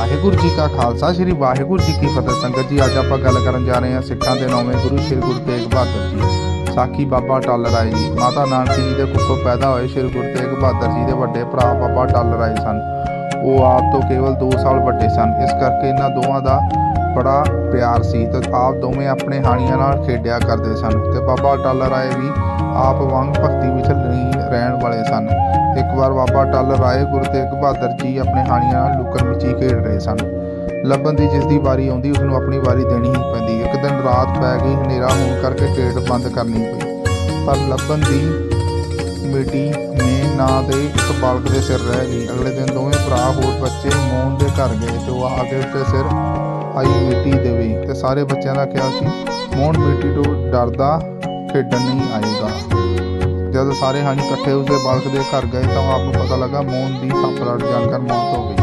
ਵਾਹਿਗੁਰੂ ਜੀ ਕਾ ਖਾਲਸਾ, ਸ੍ਰੀ ਵਾਹਿਗੁਰੂ ਜੀ ਕੀ ਫਤਿਹ। ਸੰਗਤ ਜੀ, ਅੱਜ ਆਪਾਂ ਗੱਲ ਕਰਨ ਜਾ ਰਹੇ ਹਾਂ ਸਿੱਖਾਂ ਦੇ ਨੌਵੇਂ ਗੁਰੂ, ਸ੍ਰੀ ਗੁਰੂ ਤੇਗ ਬਹਾਦਰ ਜੀ। ਸਾਖੀ ਬਾਬਾ ਟਾਲ ਰਾਏ ਜੀ। ਮਾਤਾ ਨਾਨਕੀ ਜੀ ਦੇ ਕੁੱਖੋਂ ਪੈਦਾ ਹੋਏ ਸ੍ਰੀ ਗੁਰੂ ਤੇਗ ਬਹਾਦਰ ਜੀ ਦੇ ਵੱਡੇ ਭਰਾ ਬਾਬਾ ਟੱਲ ਰਾਏ ਸਨ। ਉਹ ਆਪ ਤੋਂ ਕੇਵਲ 2 ਸਾਲ ਵੱਡੇ ਸਨ। ਇਸ ਕਰਕੇ ਇਹਨਾਂ ਦੋਵਾਂ ਦਾ ਬੜਾ ਪਿਆਰ ਸੀ ਤੇ ਆਪ ਦੋਵੇਂ ਆਪਣੇ ਹਾਣੀਆਂ ਨਾਲ ਖੇਡਿਆ ਕਰਦੇ ਸਨ ਤੇ ਬਾਬਾ ਟੱਲ ਰਾਏ ਵੀ ਆਪ ਵਾਂਗ ਭਗਤੀ ਵਿੱਚ ਲੀਨ ਰਹਿਣ ਵਾਲੇ ਸਨ। ਇੱਕ ਵਾਰ ਬਾਬਾ ਟੱਲ ਰਾਏ ਗੁਰੂ ਤੇਗ ਬਹਾਦਰ ਜੀ ਆਪਣੇ ਹਾਣੀਆਂ ਨਾਲ ਲੁਕਣ ਮਿਚੀ ਖੇਡ ਸਨ। ਲੱਭਣ ਦੀ ਜਿਸ ਦੀ ਵਾਰੀ ਆਉਂਦੀ ਉਸ ਨੂੰ ਆਪਣੀ ਵਾਰੀ ਦੇਣੀ ਹੀ ਪੈਂਦੀ। ਇੱਕ ਦਿਨ ਰਾਤ ਪੈ ਗਈ, ਹਨੇਰਾ ਹੋਣ ਕਰਕੇ ਖੇਡ ਬੰਦ ਕਰਨੀ ਪਈ। ਪਰ ਲੱਭਣ ਦੀ ਮਿੱਟੀ ਨੇ ਨਾਂ ਦੇ ਇੱਕ ਬਾਲਕ ਦੇ ਸਿਰ ਰਹਿ ਗਈ। ਅਗਲੇ ਦਿਨ ਦੋਵੇਂ ਭਰਾ ਹੋਰ ਬੱਚੇ ਮੋਹਨ ਦੇ ਘਰ ਗਏ ਤੇ ਉਹ ਆ ਕੇ ਉਸਦੇ ਸਿਰ ਆਈ ਮਿੱਟੀ ਦੇਵੇ ਤੇ ਸਾਰੇ ਬੱਚਿਆਂ ਦਾ ਖਿਆਲ ਸੀ, ਮੋਹਨ ਮਿੱਟੀ ਤੋਂ ਡਰਦਾ ਖੇਡਣ ਨਹੀਂ ਆਏਗਾ। ਜਦ ਸਾਰੇ ਹਾਣੀ ਇਕੱਠੇ ਉਸਦੇ ਬਾਲਕ ਦੇ ਘਰ ਗਏ ਤਾਂ ਆਪ ਨੂੰ ਪਤਾ ਲੱਗਾ, ਮੋਹਨ ਦੀ ਸੱਪ ਲੜ ਜਾਣ ਕਰ ਮੌਤ ਹੋ ਗਈ।